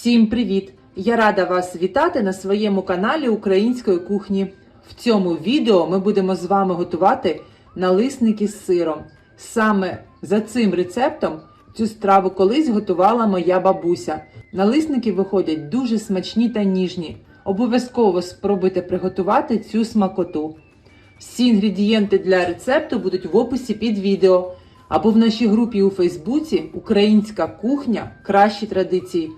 Всім привіт! Я рада вас вітати на своєму каналі Української кухні. В цьому відео ми будемо з вами готувати налисники з сиром. Саме за цим рецептом цю страву колись готувала моя бабуся. Налисники виходять дуже смачні та ніжні. Обов'язково спробуйте приготувати цю смакоту. Всі інгредієнти для рецепту будуть в описі під відео або в нашій групі у Фейсбуці Українська кухня кращі традиції.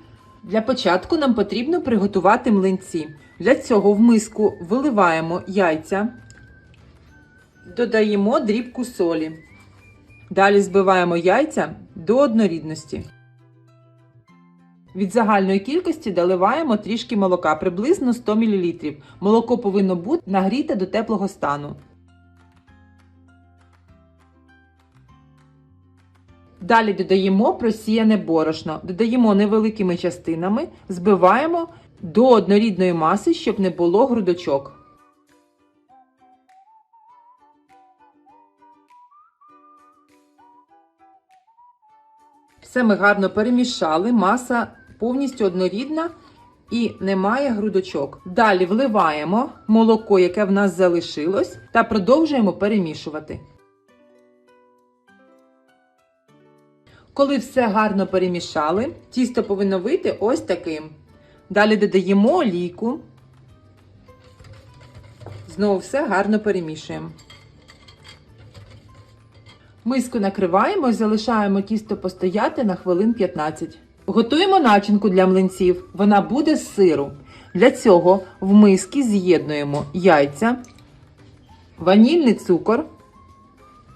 Для початку нам потрібно приготувати млинці. Для цього в миску виливаємо яйця, додаємо дрібку солі. Далі збиваємо яйця до однорідності. Від загальної кількості доливаємо трішки молока, приблизно 100 мл. Молоко повинно бути нагріте до теплого стану. Далі додаємо просіяне борошно, додаємо невеликими частинами, збиваємо до однорідної маси, щоб не було грудочок. Все ми гарно перемішали, маса повністю однорідна і немає грудочок. Далі вливаємо молоко, яке в нас залишилось, та продовжуємо перемішувати. Коли все гарно перемішали, тісто повинно вийти ось таким. Далі додаємо олійку. Знову все гарно перемішуємо. Миску накриваємо і залишаємо тісто постояти на хвилин 15. Готуємо начинку для млинців. Вона буде з сиру. Для цього в миски з'єднуємо яйця, ванільний цукор,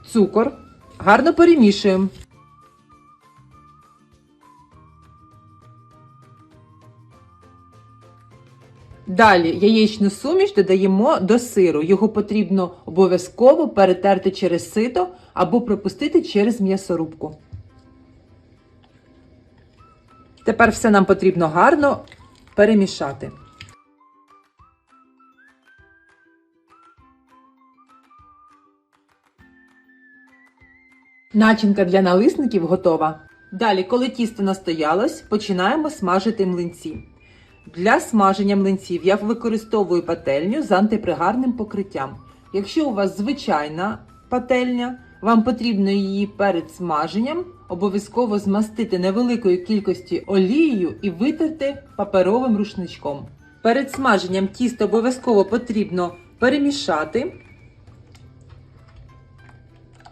цукор. Гарно перемішуємо. Далі яєчну суміш додаємо до сиру. Його потрібно обов'язково перетерти через сито або пропустити через м'ясорубку. Тепер все нам потрібно гарно перемішати. Начинка для налисників готова. Далі, коли тісто настоялось, починаємо смажити млинці. Для смаження млинців я використовую пательню з антипригарним покриттям. Якщо у вас звичайна пательня, вам потрібно її перед смаженням обов'язково змастити невеликою кількістю олією і витерти паперовим рушничком. Перед смаженням тісто обов'язково потрібно перемішати.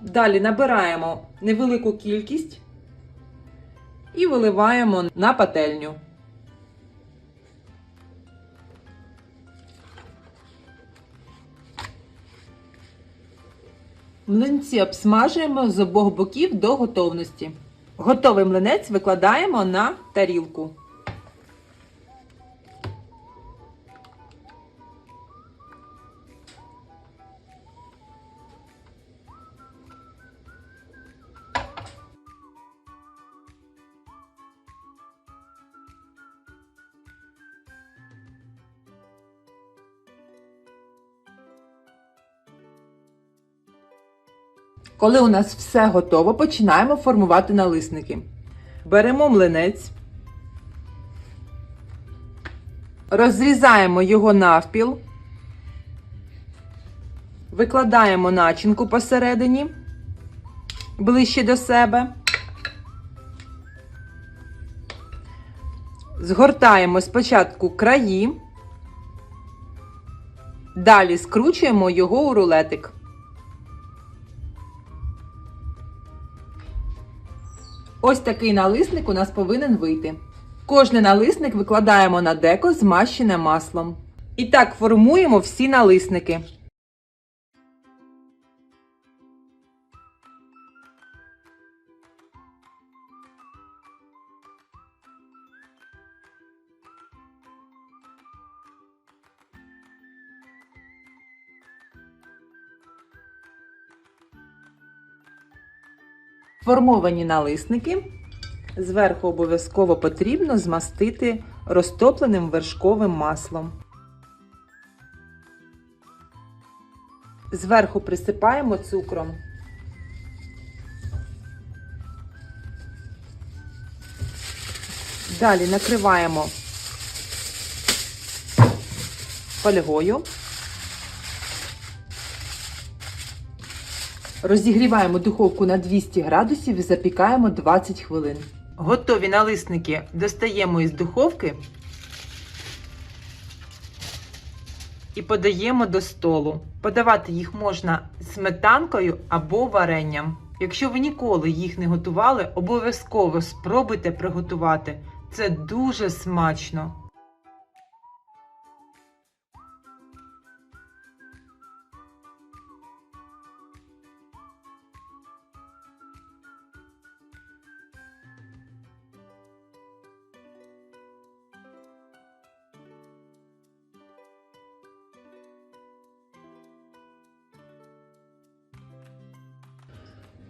Далі набираємо невелику кількість і виливаємо на пательню. Млинці обсмажуємо з обох боків до готовності. Готовий млинець викладаємо на тарілку. Коли у нас все готово, починаємо формувати налисники. Беремо млинець, розрізаємо його навпіл, викладаємо начинку посередині, ближче до себе. Згортаємо спочатку краї, далі скручуємо його у рулетик. Ось такий налисник у нас повинен вийти. Кожний налисник викладаємо на деко змащене маслом. І так формуємо всі налисники. Формовані налисники зверху обов'язково потрібно змастити розтопленим вершковим маслом. Зверху присипаємо цукром. Далі накриваємо фольгою. Розігріваємо духовку на 200 градусів і запікаємо 20 хвилин. Готові налисники достаємо із духовки і подаємо до столу. Подавати їх можна сметанкою або варенням. Якщо ви ніколи їх не готували, обов'язково спробуйте приготувати. Це дуже смачно.